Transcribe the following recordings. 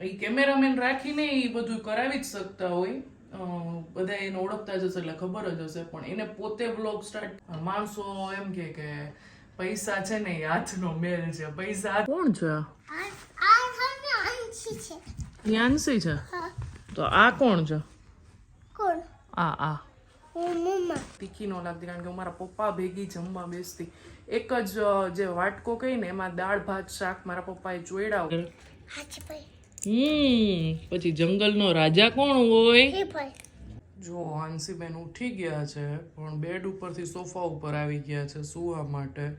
એ cameraman રાખીને એ બધું કરાવી જ શકતા હોય. બધા એને ઓળખતા જ હશે એટલે ખબર જ હશે. પણ એને પોતે બ્લોગ સ્ટાર્ટ માણસો એમ કે કે પૈસા છે ને હાથનો મેલ છે. પૈસા કોણ છે? યાન્સી છે. તો આ કોણ છે? કોણ? આ આ. તીખી ન લાગતી કારણ કે મારા પપ્પા ભેગી જમવા બેસતી. એક જ જે વાટકો કહીને એમાં દાળ ભાત શાક મારા પપ્પાએ ભાઈ હમ પછી જંગલનો રાજા કોણ હોય? જો હાંસીબેન ઉઠી ગયા છે પણ બેડ ઉપરથી સોફા ઉપર આવી ગયા છે સુવા માટે.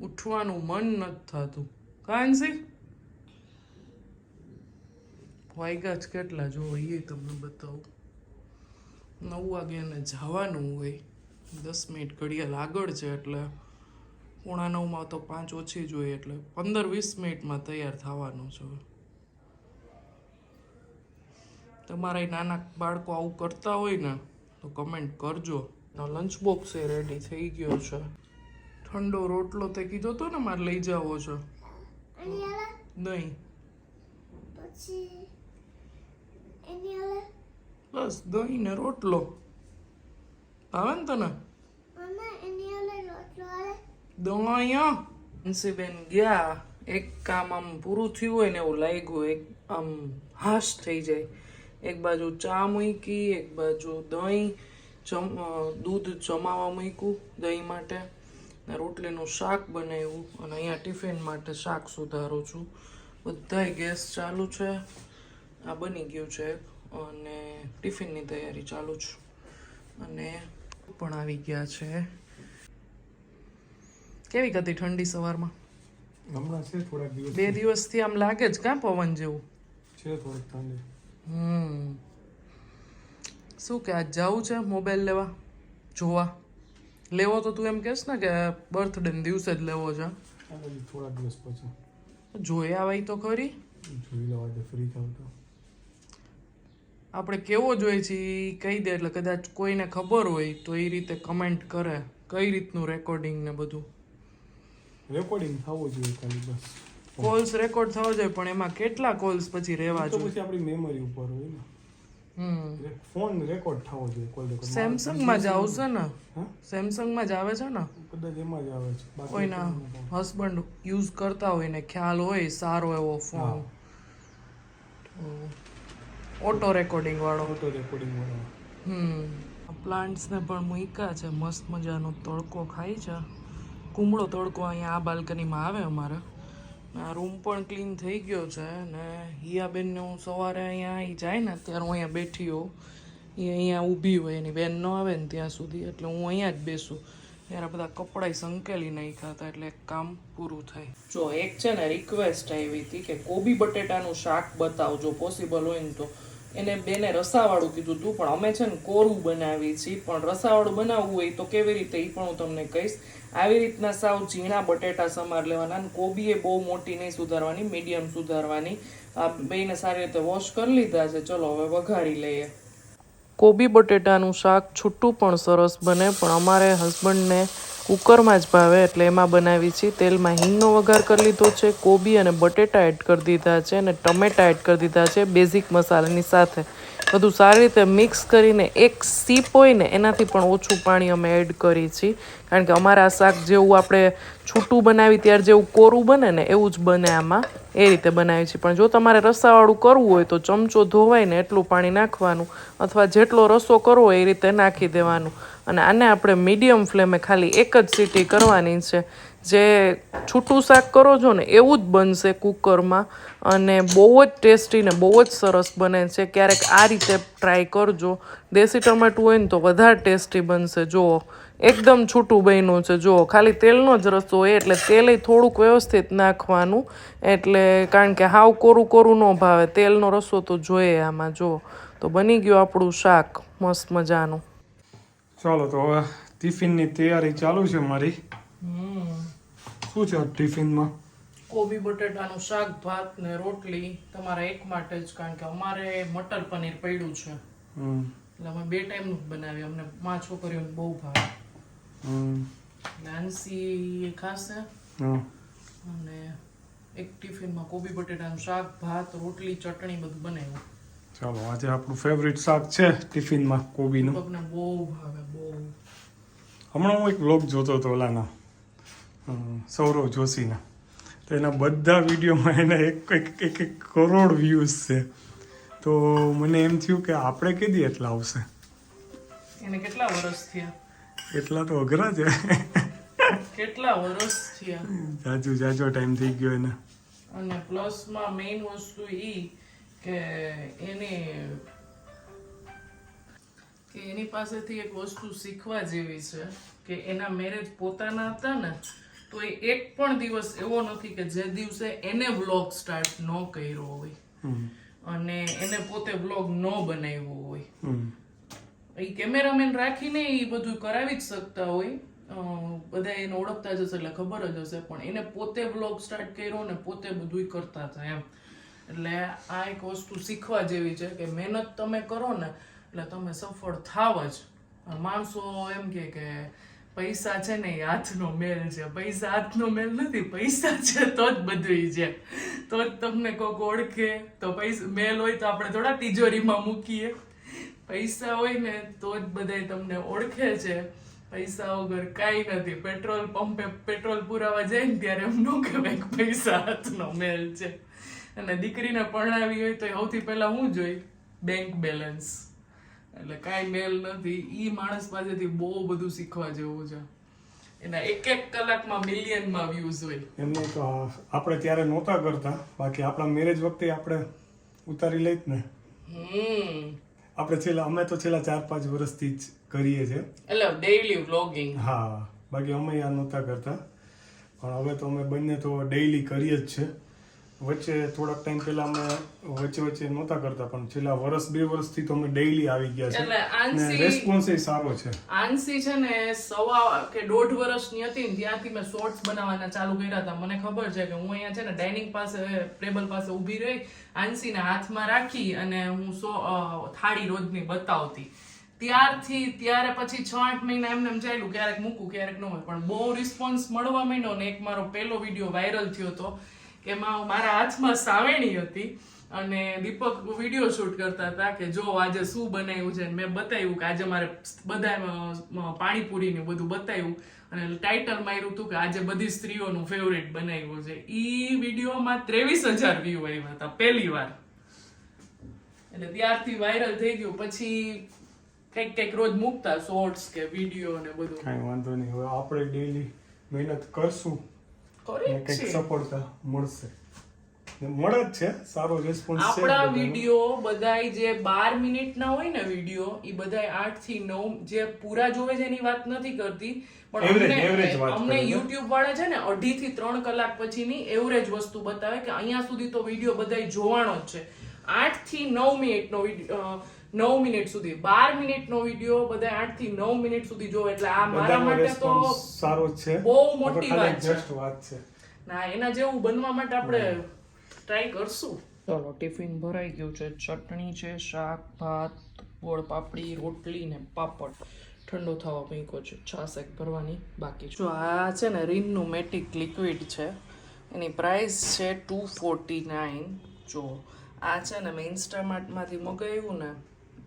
ઉઠવાનું મન નથી થતું. કાંસી વાગ્યા જ કેટલા જો એ તમને બતાવું. નવ વાગે એને જવાનું હોય. દસ મિનિટ ઘડિયાળ આગળ છે એટલે પોણા નવમાં તો પાંચ ઓછી જોઈએ એટલે પંદર વીસ મિનિટમાં તૈયાર થવાનું છે. તમારા નાના બાળકો આવું કરતા હોય ને તો કમેન્ટ કરજો. લંચ બોક્સ એ રેડી થઈ ગયો છે. ઠંડો રોટલો તે કીધો તો ને મારે લઈ જાવો છે. નહીં. બસ દહીં ને રોટલો. આવે ને તને મમ્મા એની આલે રોટલો દહીં હંસીબેન ગયા એક કામ આમ પૂરું થયું હોય ને એવું લાગ્યું એક આમ હાશ થઈ જાય એક બાજુ ચા મૂકી એક બાજુ દહીં જમ દૂધ જમાવા મૂક્યું દહીં માટે ને રોટલીનું શાક બનાવ્યું અને અહીંયા ટિફિન માટે શાક સુધારું છું બધાય ગેસ ચાલુ છે આ બની ગયું છે અને ટિફિનની તૈયારી ચાલુ છું અને પણ આવી ગયા છે કેવી હતી ઠંડી સવારમાં? હમણાં છે થોડાક દિવસ બે દિવસથી આમ લાગે જ કાં પવન જેવું? છે થોડીક ઠંડી. હમ. શું કે આજ જવું છે મોબાઈલ લેવા? જોવા? લેવો તો તું એમ કહેશ ને કે બર્થડે ને દિવસે જ લેવો છે. થોડા દિવસ પછી. જોઈ આવાય તો ખરી. જોઈ લેવા તો ફ્રી થાવ તો. આપણે કેવો જોઈએ છે એ કહી દે એટલે કદાચ કોઈને ખબર હોય તો એ રીતે કમેન્ટ કરે. કઈ રીતનું રેકોર્ડિંગ ને બધું? રેકોર્ડિંગ થવું જોઈએ ખાલી બસ. કોલ્સ રેકોર્ડ થવો જોઈએ પણ એમાં કેટલા કોલ્સ પછી રહેવા જોઈએ? પછી આપણી મેમરી ઉપર હોય ને. ફોન રેકોર્ડ થવો જોઈએ કોલ રેકોર્ડ સેમસંગમાં જ આવશે ને? સેમસંગ સેમસંગમાં જ આવે છે ને? કદાચ એમાં જ આવે છે. કોઈના હસબન્ડ યુઝ કરતા હોય ને ખ્યાલ હોય સારો એવો ફોન ઓટો રેકોર્ડિંગ વાળો. ઓટો રેકોર્ડિંગ વાળો. હમ. પ્લાન્ટ્સને પણ મૂક્યા છે. મસ્ત મજાનો તડકો ખાય છે. કુમળો તડકો અહીંયા આ બાલ્કનીમાં આવે અમારે. આ રૂમ પણ ક્લીન થઈ ગયો છે ને હિયાબેનને હું સવારે અહીંયા અહીં જાય ને ત્યારે હું અહીંયા બેઠી હોઉં. એ અહીંયા ઊભી હોય, એની બેન ન આવે ને ત્યાં સુધી, એટલે હું અહીંયા જ બેસું. ત્યારે બધા કપડાં સંકેલી નાખ્યા હતા, એટલે કામ પૂરું થાય. જો એક છે ને રિક્વેસ્ટ આવી હતી કે કોબી બટેટાનું શાક બતાવજો પોસિબલ હોય ને તો. એને બેને રસાવાળું કીધું તું, પણ અમે છે ને કોરું બનાવીએ છીએ, પણ રસાવાળું બનાવવું હોય તો કેવી રીતે એ પણ હું તમને કહીશ. આવી રીતના સાવ ઝીણા બટેટા સમાર લેવાના અને કોબી એ બહુ મોટી નહીં સુધારવાની, મીડિયમ સુધારવાની. આ બેને સારી રીતે વોશ કરી લીધા છે. ચલો, હવે વઘારી લઈએ. કોબી બટેટાનું શાક છૂટું પણ સરસ બને, પણ અમારે હસબન્ડને કુકરમાં જ ભાવે એટલે એમાં બનાવી છીએ તેલમાં હિંગનો વઘાર કરી લીધો છે, કોબી અને બટેટા એડ કરી દીધા છે અને ટમેટા એડ કરી દીધા છે બેઝિક મસાલાની સાથે. બધું સારી રીતે મિક્સ કરીને એક સીપ હોય ને એનાથી પણ ઓછું પાણી અમે એડ કરી છીએ કારણ કે અમારા શાક જેવું આપણે છૂટું બનાવી ત્યારે જેવું કોરું બને ને એવું જ બને આમાં. એ રીતે બનાવી છીએ પણ જો તમારે રસાવાળું કરવું હોય તો ચમચો ધોવાય ને એટલું પાણી નાખવાનું અથવા જેટલો રસો કરવો એ રીતે નાખી દેવાનું. અને આને આપણે મીડિયમ ફ્લેમે ખાલી એક જ સીટી કરવાની છે. જે છૂટું શાક કરો છો ને, એવું જ બનશે કુકરમાં અને બહુ જ ટેસ્ટી ને બહુ જ સરસ બને છે. ક્યારેક આ રીતે ટ્રાય કરજો. દેશી ટમાટું હોય ને તો વધારે ટેસ્ટી બનશે. જુઓ, એકદમ છૂટું બન્યું છે. જુઓ, ખાલી તેલનો જ રસો હોય એટલે તેલ થોડુંક વ્યવસ્થિત નાખવાનું. એટલે કારણ કે હાવ કોરું કોરું ન ભાવે. તેલનો રસો તો જોઈએ આમાં. જુઓ, તો બની ગયું આપણું શાક. મસ્ત મજાનું. ચાલો તો હવે ટિફિનની તૈયારી ચાલુ છે મારી. શું છે ટિફિનમાં? કોબી બટેટાનું શાક ભાત ને રોટલી. તમારા એક માટે જ કારણ કે અમારે મટર પનીર પડ્યું છે. હમ. એટલે અમે બે ટાઈમનું જ બનાવીએ. અમને માં છોકરીઓને બહુ ભાવે. આંસી ખાશે અને એક ટિફિનમાં કોબી બટેટાનું શાક ભાત રોટલી ચટણી બધું બનાવ્યું. ચાલો આજે આપણું ફેવરિટ શાક છે ટિફિનમાં કોબીનું બહુ ભાવે. હમણાં હું એક બ્લોગ જોતો હતો ઓલાના સૌરવ જોશીના. તો એના બધા વિડીયોમાં એના એક એક એક એક કરોડ વ્યૂઝ છે. તો મને એમ થયું કે આપણે કીધી એટલા આવશે? એને કેટલા વર્ષ થયા? એટલા તો અઘરા છે. કેટલા વર્ષ થયા? જાજુ જાજો ટાઈમ થઈ ગયો એને. અને પ્લસમાં મેઇન વસ્તુ એ કે એની એની પાસેથી એક વસ્તુ શીખવા જેવી છે કે એના મેરેજ પોતાના હતા ને તો એ એક પણ દિવસ એવો નથી કે જે દિવસે એને વ્લોગ સ્ટાર્ટ ન કર્યો હોય. અને એને પોતે વ્લોગ ન બનાવ્યો હોય. એ કેમેરામેન રાખીને એ બધું કરાવી જ શકતા હોય. બધા એને ઓળખતા જ હશે એટલે ખબર જ હશે પણ એને પોતે બ્લોગ સ્ટાર્ટ કર્યો ને પોતે બધું કરતા હતા એમ. એટલે આ એક વસ્તુ શીખવા જેવી છે કે મહેનત તમે કરો ને એટલે તમે સફળ થાવ જ. માણસો એમ કે કે પૈસા છે ને એ હાથનો મેલ છે. પૈસા હાથનો મેલ નથી, પૈસા છે તો જ બધું છે. તો જ તમને કોઈક ઓળખે. તો પૈસા, મેલ હોય તો આપણે થોડા તિજોરીમાં મૂકીએ. પૈસા હોય ને તો જ બધાય તમને ઓળખે છે. પૈસા વગર કાંઈ નથી. પેટ્રોલ પંપે પેટ્રોલ પુરાવા જાય ને ત્યારે એમ નું કહેવાય કે પૈસા હાથનો મેલ છે. અને દીકરીને પરણાવી હોય તો સૌથી પહેલા હું જોઈ? Bank balance. એટલે કાંઈ મેલ નથી. એ માણસ પાસેથી બહુ બધું શીખવા જેવું છે. એના એક એક કલાકમાં મિલિયનમાં વ્યૂઝ હોય. એમને તો આપણે ત્યારે નહોતા કરતા. બાકી આપણા મેરેજ વખતે આપણે ઉતારી લઈત ને. હમ. આપણે છેલ્લા અમે તો છેલ્લા ચાર પાંચ વર્ષથી જ કરીએ છીએ. એટલે ડેઈલી વ્લોગિંગ હા બાકી અમે આ નહોતા કરતા. પણ હવે તો અમે બંને તો ડેઈલી કરીએ જ છે વચ્ચે થોડાક ટાઈમ પહેલા અમે વચ્ચે વચ્ચે નહોતા કરતા પણ છેલ્લા વર્ષ બે વર્ષથી તો અમે ડેઈલી આવી ગયા છે ને રેસ્પોન્સ એ સારો છે. આંસી છે ને સવા કે દોઢ વર્ષની હતી ને ત્યાંથી મેં શોર્ટ્સ બનાવવાના ચાલુ કર્યા હતા. મને ખબર છે કે હું અહીંયા છે ને ડાઇનિંગ પાસે ટેબલ પાસે ઊભી રહી આંસીને હાથમાં રાખી અને હું સો થાળી રોજની બતાવતી. ત્યારથી ત્યારે પછી છ આઠ મહિના એમને એમ ચાલ્યું ક્યારેક મૂકું ક્યારેક ન હોય. પણ બહુ રિસ્પોન્સ મળવા માંડ્યો ને એક મારો પહેલો વીડિયો વાયરલ થયો હતો. એમાં મારા હાથમાં સાવેણી હતી અને દીપક વીડિયો શૂટ કરતા હતા કે જો આજે શું બનાવ્યું છે મેં બતાવ્યું કે આજે મારે બધા પાણીપુરી ને બધું બતાવ્યું અને ટાઇટલ માર્યું હતું કે આજે બધી સ્ત્રીઓનું ફેવરેટ બનાવ્યું છે. ઈ વિડીયોમાં ત્રેવીસ હજાર વ્યૂ આવ્યા હતા પહેલી વાર. એટલે ત્યારથી વાયરલ થઈ ગયું. પછી કંઈક કંઈક રોજ મૂકતા શોર્ટ્સ કે વીડિયો ને બધું. કાંઈ વાંધો નહીં. હવે આપણે ડેલી મહેનત કરશું. કંઈક. સફળતા મળશે મળે જ છે સારો રિસ્પોન્સ છે આપણા. વીડિયો બધાય જે 12 મિનિટના હોય ને વીડિયો એ બધાય આઠથી નવ જે પૂરા જોવે છે એની વાત નથી કરતી પણ અમને અમને YouTube યુટ્યુબ વાળા છે ને અઢી થી ત્રણ કલાક પછીની એવરેજ વસ્તુ બતાવે કે અહીંયા સુધી તો વીડિયો બધાય જોવાનો જ છે આઠથી નવ મિનિટનો વીડિયો નવ મિનિટ સુધી. બાર મિનિટનો વીડિયો બધા આઠથી નવ મિનિટ સુધી જો એટલે આ મારા માટે તો સારો છે. બહુ મોટી વાત છે. વાત છે. ના એના જેવું બનવા માટે આપણે ટ્રાય કરશું. ચલો ટિફિન ભરાઈ ગયું છે. ચટણી છે શાક ભાત ગોળ પાપડી રોટલી ને પાપડ. ઠંડો થવા મૂક્યો છે. છાશ એક ભરવાની બાકી જો આ છે ને રીનનું મેટિક લિક્વિડ છે. એની પ્રાઇસ છે ટુ ફોર્ટી નાઇન જો આ છે ને મેં ઇન્સ્ટામાર્ટમાંથી મગાવ્યું ને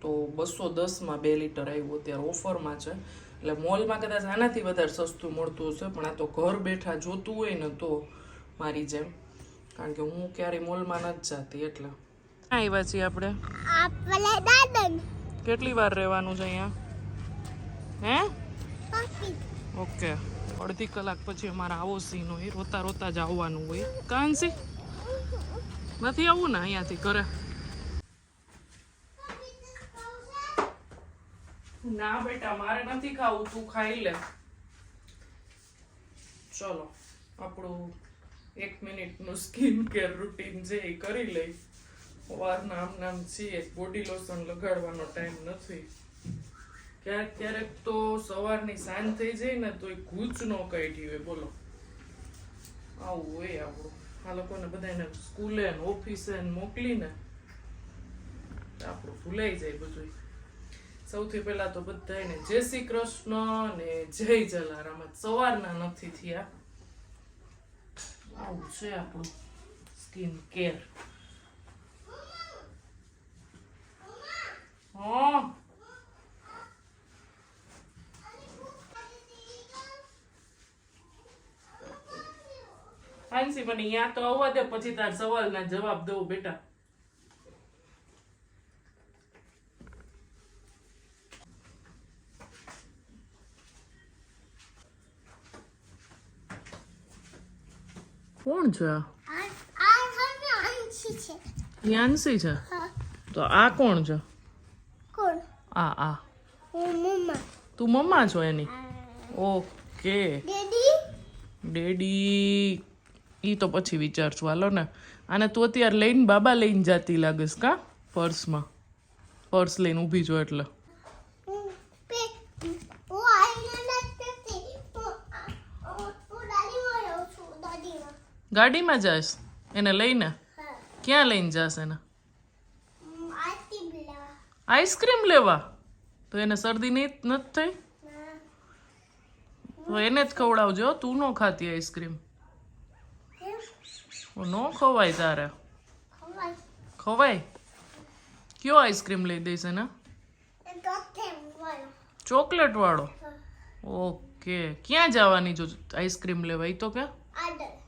તો બસો દસમાં બે લીટર આવ્યું અત્યારે ઓફરમાં છે. એટલે મોલમાં કદાચ આનાથી વધારે સસ્તું મળતું હશે પણ આ તો ઘર બેઠા જોતું હોય ને તો મારી જેમ. કારણ કે હું ક્યારેય મોલમાં નથી જતી એટલે. ક્યાં આવ્યા છીએ આપણે? આપણે કેટલી વાર રહેવાનું છે અહીંયા? હે? ઓકે. અડધી કલાક પછી અમારા આવો સીન હોય રોતા રોતા જ આવવાનું હોય. કાંસી? નથી આવવું ને અહીંયાથી ઘરે? ના બેટા, મારે નથી ખાવું, તું ખાઈ લે. ચલો, આપણું એક મિનિટનું સ્કિન કેર રૂટીન છે એ કરી લઈ. વારના આમ નામ છીએ બોડી લોશન લગાડવાનો ટાઈમ નથી. ક્યારેક ક્યારેક તો સવારની સાંજ થઈ જાય ને તો એ ગૂંચ ન કાઢી હોય, બોલો. આવું હોય આપણું. આ લોકોને બધાને સ્કૂલે ઓફિસે મોકલીને આપણું ભૂલાઈ જાય બધું સૌથી પહેલા તો બધાને જય શ્રી કૃષ્ણ ને જય જલારામ. સવારના નથી થયા. આવું છે આપણું સ્કિન કેર. હા. ફાન્સી મને અહીંયા તો આવવા દે પછી તાર સવાલના જવાબ દઉં બેટા. કોણ છે. યાન્સી છે? તો આ કોણ છે? કોણ? આ આ. તું મમ્મા છો એની? ઓકે. ડેડી? એ તો પછી વિચારશું. હાલો ને. આને તું અત્યારે લઈને બાબા લઈને જાતી લાગીશ કા? પર્સમાં. પર્સ લઈને ઊભી છો એટલે હું પે હું આઈને નથી હું આ- હું હું દાદીમાં રહું છું દાદીમાં ગાડીમાં જાસ એને લઈને? ક્યાં લઈને જાસ એને? આઈસ્ક્રીમ લેવા? તો એને શરદી નહીં નથી થઈ? તો એને જ ખવડાવજો, તું ન ખાતી આઈસ્ક્રીમ. ન ખવાય તારે. ખવાય? કયો આઈસ્ક્રીમ લઈ દઈશ એને? ચોકલેટ વાળો ઓકે. ક્યાં જવાની જો આઈસ્ક્રીમ લેવા? ઈ તો કે? આદર.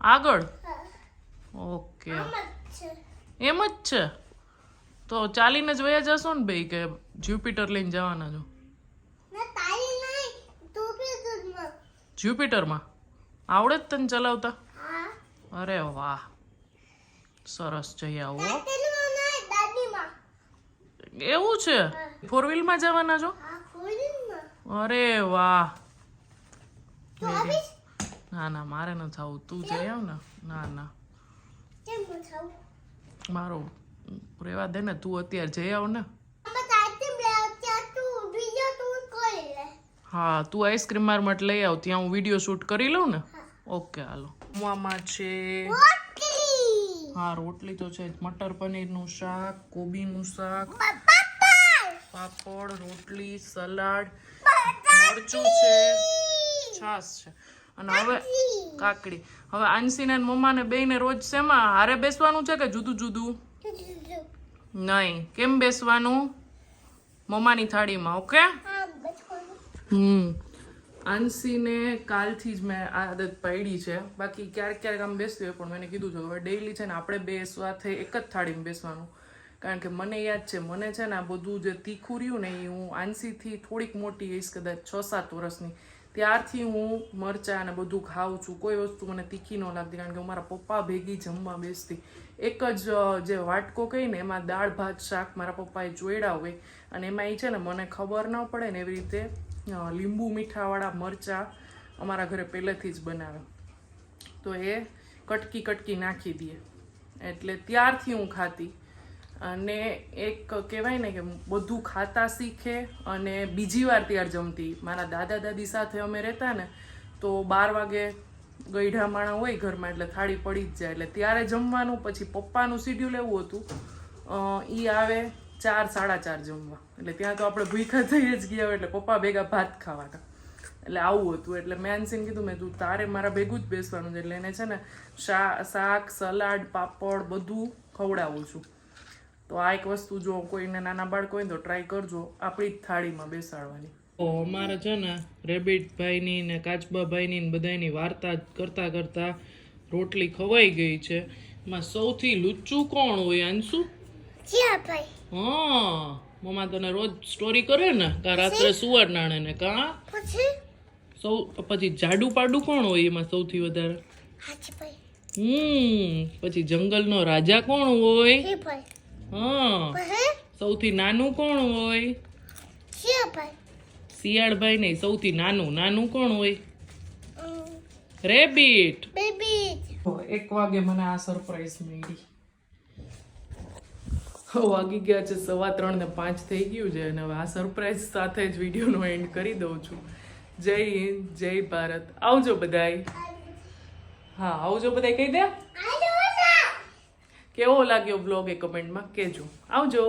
આગળ? ઓકે. એમ જ છે? તો ચાલીને જ વયા જશો ને ભાઈ કે જ્યુપિટર લઈને જવાના છો? જ્યુપિટરમાં? આવડે જ તને ચલાવતા? અરે વાહ. સરસ જઈ આવો એવું છે? ફોર વ્હીલમાં જવાના છો? અરે વાહ. ના ના મારે ન થવું. તું જઈ આવ ને. ના ના. મારો રેવા દે ને તું અત્યારે જઈ આવ ને. હા તું આઈસ્ક્રીમ માર માટે લઈ આવ ત્યાં હું વીડિયો શૂટ કરી લઉં ને. ઓકે હાલો. આમાં છે. હા રોટલી તો છે. મટર પનીરનું શાક કોબીનું શાક. પાપડ. રોટલી સલાડ. મરચું છે. છાશ છે. અને હવે કાકડી. હવે આંસીને ને મમ્માને બેયને રોજ શેમાં? હારે બેસવાનું છે કે જુદું જુદું? નહીં. કેમ બેસવાનું? મમ્માની થાળીમાં ઓકે? હમ. આંસીને કાલથી જ મેં આદત પાડી છે. બાકી ક્યારેક ક્યારેક આમ બેસતી હોય પણ મેં કીધું છે હવે ડેઈલી છે ને આપણે બેસવાથી એક જ થાળીમાં બેસવાનું. કારણ કે મને યાદ છે મને છે ને આ બધું જે તીખું રહ્યું ને એ હું આંસીથી થોડીક મોટી હઈશ કદાચ છ સાત વર્ષની. ત્યારથી હું મરચાં અને બધું ખાઉં છું. કોઈ વસ્તુ મને તીખી ન લાગતી કારણ કે હું મારા પપ્પા ભેગી જમવા બેસતી. એક જ જે વાટકો કહીને એમાં દાળ, ભાત, શાક મારા પપ્પાએ ચોયડા હોય અને એમાં એ છે ને મને ખબર ન પડે ને એવી રીતે લીંબુ મીઠાવાળા મરચાં અમારા ઘરે પહેલેથી જ બનાવે. તો એ કટકી કટકી નાખી દે એટલે ત્યારથી હું ખાતી. અને એક કહેવાય ને કે બધું ખાતા શીખે અને બીજી વાર ત્યાર જમતી. મારા દાદા દાદી સાથે અમે રહેતા ને, તો બાર વાગે ગઈઢા માણા હોય ઘરમાં, એટલે થાળી પડી જ જાય. એટલે ત્યારે જમવાનું, પછી પપ્પાનું શિડ્યુલ એવું હતું એ આવે ચાર, સાડા ચાર જમવા. એટલે ત્યાં તો આપણે ભૂખા થઈ જ ગયા હોય, એટલે પપ્પા ભેગા ભાત ખાવાના. એટલે આવું હતું. એટલે મેં આનસીને કીધું, મેં તું તારે મારા ભેગું જ બેસવાનું છે. એટલે એને છે ને શાક, સલાડ, પાપડ બધું ખવડાવું છું. તો આ એક વસ્તુ જો કોઈને નાના બાળકો હોય ને તો ટ્રાય કરજો આપણી જ થાળીમાં બેસાડવાની. અમારે છે ને રેબિટ ભાઈની ને કાચબા ભાઈની ને બધાની વાર્તા કરતા કરતા રોટલી ખવાઈ ગઈ છે. એમાં સૌથી લુચ્ચું કોણ હોય અંશુ? હા મમ્મા તને રોજ સ્ટોરી કરે ને કા રાત્રે સુવર નાણે ને કા? સૌ પછી જાડુ પાડું કોણ હોય એમાં સૌથી વધારે? હમ પછી જંગલનો રાજા કોણ હોય? હે. સૌથી નાનું કોણ હોય? શિયાળભાઈ. નહીં સૌથી નાનું. નાનું કોણ હોય? રેબિટ. એક વાગે મને આ સરપ્રાઈઝ મળી. વાગી ગયા છે સવા ત્રણ ને પાંચ થઈ ગયું છે અને હવે આ સરપ્રાઈઝ સાથે જ વિડીયોનો એન્ડ કરી દઉં છું. જય હિન્દ જય ભારત. આવજો બધાય. હા આવજો બધાય કહી દે. કેવો લાગ્યો બ્લોગ એ કમેન્ટમાં કહેજો. આવજો.